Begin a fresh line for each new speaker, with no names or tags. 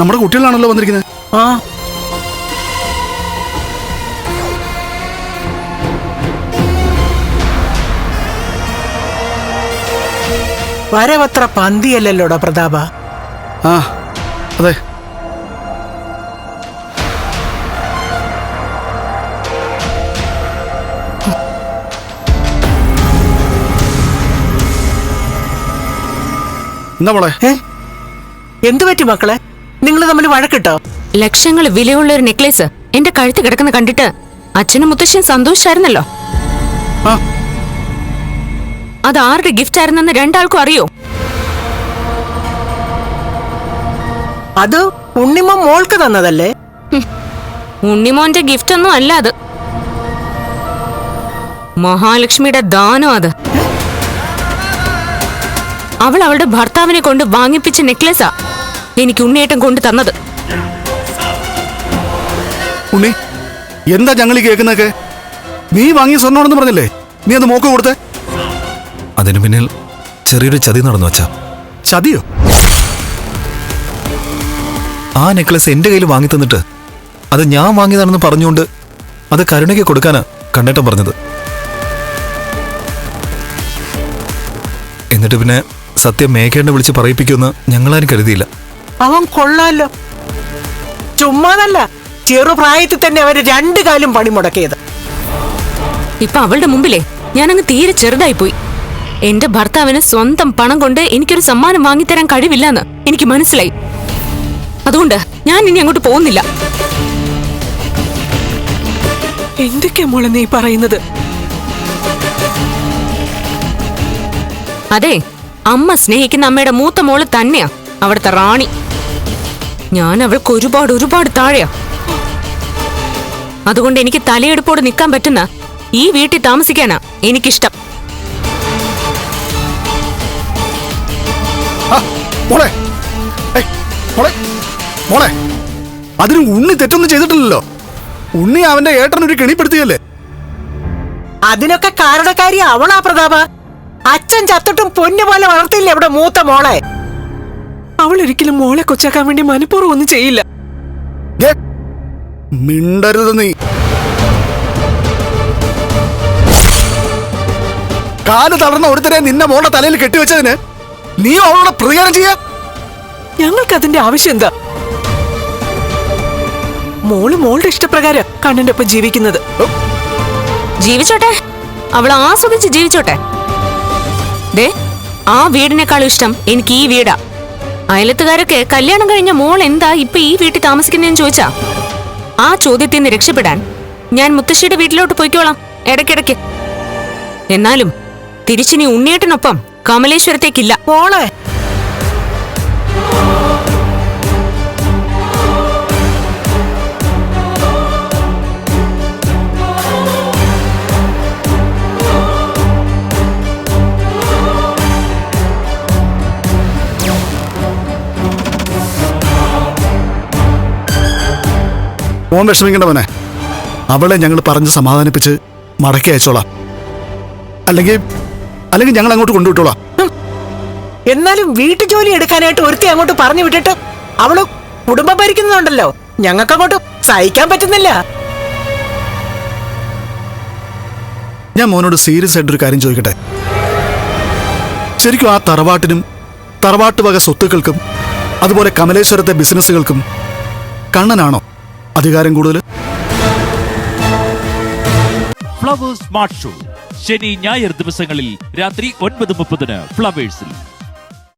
നമ്മുടെ കുട്ടികളാണല്ലോ വന്നിരിക്കുന്നത്.
ആ. വരവത്ര പന്തിയല്ലല്ലോടാ പ്രതാപ?
ആ അതെ. എന്താ മോളെ?
എന്തു പറ്റി മക്കളെ? നിങ്ങൾ തമ്മിൽ വഴക്കിട്ടോ?
ലക്ഷങ്ങൾ വിലയുള്ള ഒരു നെക്ലേസ് എന്റെ കഴുത്ത് കിടക്കുന്ന കണ്ടിട്ട് അച്ഛനും മുത്തശ്ശൻ സന്തോഷിച്ചായിരുന്നല്ലോ
ആ.
അത് ആരുടെ ഗിഫ്റ്റ് ആയിരുന്നെന്ന് രണ്ടാൾക്കും അറിയോ?
അത് ഉണ്ണിമോൻ മോൾക്ക് തന്നതല്ലേ?
ഉണ്ണിമോന്റെ ഗിഫ്റ്റ് ഒന്നും അല്ല അത്. മഹാലക്ഷ്മിയുടെ ദാനം അത്. അവൾ അവളുടെ ഭർത്താവിനെ കൊണ്ട് വാങ്ങിപ്പിച്ച നെക്ലേസാ. എനിക്ക് ഉണ്ണിയേട്ടൻ കൊണ്ട് തന്നത്.
ഉണ്ണി എന്താ ഞങ്ങൾ ഈ കേൾക്കുന്നൊക്കെ നീ വാങ്ങിയ സ്വർണമാണെന്ന് പറഞ്ഞില്ലേ? നീ അത് മോക്ക് കൊടുത്തേ?
അതിനു പിന്നിൽ ചെറിയൊരു ചതി നടന്നു വച്ചാ
ചതിയോ?
ആ നെക്ലസ് എന്റെ കയ്യിൽ വാങ്ങി തന്നിട്ട് അത് ഞാൻ വാങ്ങിയതാണെന്ന് പറഞ്ഞുകൊണ്ട് അത് കരുണയ്ക്ക് കൊടുക്കാനാ കണ്ണേട്ടൻ പറഞ്ഞത്. എന്നിട്ട് പിന്നെ സത്യം മേഘേണ്ട വിളിച്ച് പറയിപ്പിക്കുമെന്ന് ഞങ്ങളാരും കരുതിയില്ല.
അവൻ കൊള്ളാലോ. ചുമ്മാതല്ല ചെറുപ്രായത്തിൽ തന്നെ അവർ രണ്ടു കാലും പണി മുടക്കിയത്.
ഇപ്പൊ അവളുടെ മുമ്പിലേ ഞാനങ്ങ് തീരെ ചെറുതായി പോയി എന്റെ ഭർത്താവിന് സ്വന്തം പണം കൊണ്ട് എനിക്കൊരു സമ്മാനം വാങ്ങിത്തരാൻ കഴിവില്ലെന്ന് എനിക്ക് മനസ്സിലായി. അതുകൊണ്ട് ഞാൻ ഇനി അങ്ങോട്ട് പോകുന്നില്ല.
എന്തൊക്കെയാ മോളെ നീ പറയുന്നത്?
അതെ അമ്മ സ്നേഹിക്കുന്ന അമ്മയുടെ മൂത്ത മോൾ തന്നെയാ അവിടുത്തെ റാണി. ഞാൻ അവൾക്ക് ഒരുപാട് ഒരുപാട് താഴെയാ. അതുകൊണ്ട് എനിക്ക് തലയെടുപ്പോട് നിൽക്കാൻ പറ്റുന്ന ഈ വീട്ടിൽ താമസിക്കാനാ എനിക്കിഷ്ടം.
മോളെ. ഏയ്, മോളെ. മോളെ അതിന് ഉണ്ണി തെറ്റൊന്നും ചെയ്തിട്ടില്ലല്ലോ. ഉണ്ണി അവന്റെ ഏട്ടനൊരു കെണിപ്പെടുത്തിയല്ലേ?
അതിനൊക്കെ കാരണക്കാരി അവളാ പ്രതാപ. അച്ഛൻ ചത്തിട്ടും പൊന്നു പോലെ വളർത്തിയില്ലേ ഇവിടെ മൂത്ത മോളെ? അവൾ ഒരിക്കലും മോളെ കൊച്ചാക്കാൻ വേണ്ടി മനഃപൂർവം ഒന്നും ചെയ്യില്ല.
മിണ്ടരുത് നീ. കാൽ തളർന്ന ഒരുത്തരെ നിന്നെ മോളുടെ തലയിൽ കെട്ടിവെച്ചതിന് നീ അവളോട് പ്രതികാരം ചെയ്യാ?
ഞങ്ങൾക്ക് അതിന്റെ ആവശ്യം എന്താ? മോൾ മോളുടെ ഇഷ്ടപ്രകാരം കണ്ണന്റെ ഒപ്പം ജീവിക്കുന്നത്.
ജീവിച്ചോട്ടെ. അവൾ ആസ്വദിച്ച് ജീവിച്ചോട്ടെ. ദേ ആ വീടിനേക്കാളും ഇഷ്ടം എനിക്ക് ഈ വീടാ. അയലത്തുകാരൊക്കെ കല്യാണം കഴിഞ്ഞ മോൾ എന്താ ഇപ്പൊ ഈ വീട്ടിൽ താമസിക്കുന്നതെന്ന് ചോദിച്ചാ? ആ ചോദ്യത്തിൽ നിന്ന് രക്ഷപ്പെടാൻ ഞാൻ മുത്തശ്ശിയുടെ വീട്ടിലോട്ട് പോയിക്കോളാം ഇടയ്ക്കിടയ്ക്ക്. എന്നാലും തിരിച്ചിനി ഉണ്ണിയേട്ടനൊപ്പം കമലേശ്വരത്തേക്കില്ല.
മോളെ
മോൻ വിഷമിക്കണ്ട മോനെ. അവളെ ഞങ്ങൾ പറഞ്ഞ് സമാധാനിപ്പിച്ച് മടക്കി അയച്ചോളാം. അല്ലെങ്കിൽ അല്ലെങ്കിൽ ഞങ്ങൾ അങ്ങോട്ട് കൊണ്ടുവിട്ടോളാം.
എന്നാലും വീട്ടു ജോലി എടുക്കാനായിട്ട് ഒരുത്തി അങ്ങോട്ട് പറഞ്ഞു വിട്ടിട്ട് അവൾ കുടുംബം ഭരിക്കുന്നുണ്ടല്ലോ ഞങ്ങൾക്ക് അങ്ങോട്ട് സഹിക്കാൻ പറ്റുന്നില്ല.
ഞാൻ മോനോട് സീരിയസ് ആയിട്ടൊരു കാര്യം ചോദിക്കട്ടെ? ശരിക്കും ആ തറവാട്ടിനും തറവാട്ട് വക സ്വത്തുക്കൾക്കും അതുപോലെ കമലേശ്വരത്തെ ബിസിനസ്സുകൾക്കും കണ്ണനാണോ? അധികാരം കൂടുതൽ?
ഫ്ലവേഴ്സ് സ്മാർട്ട് ഷോ ശനി ഞായർ ദിവസങ്ങളിൽ രാത്രി ഒൻപത് മുപ്പതിന് ഫ്ലവേഴ്സിൽ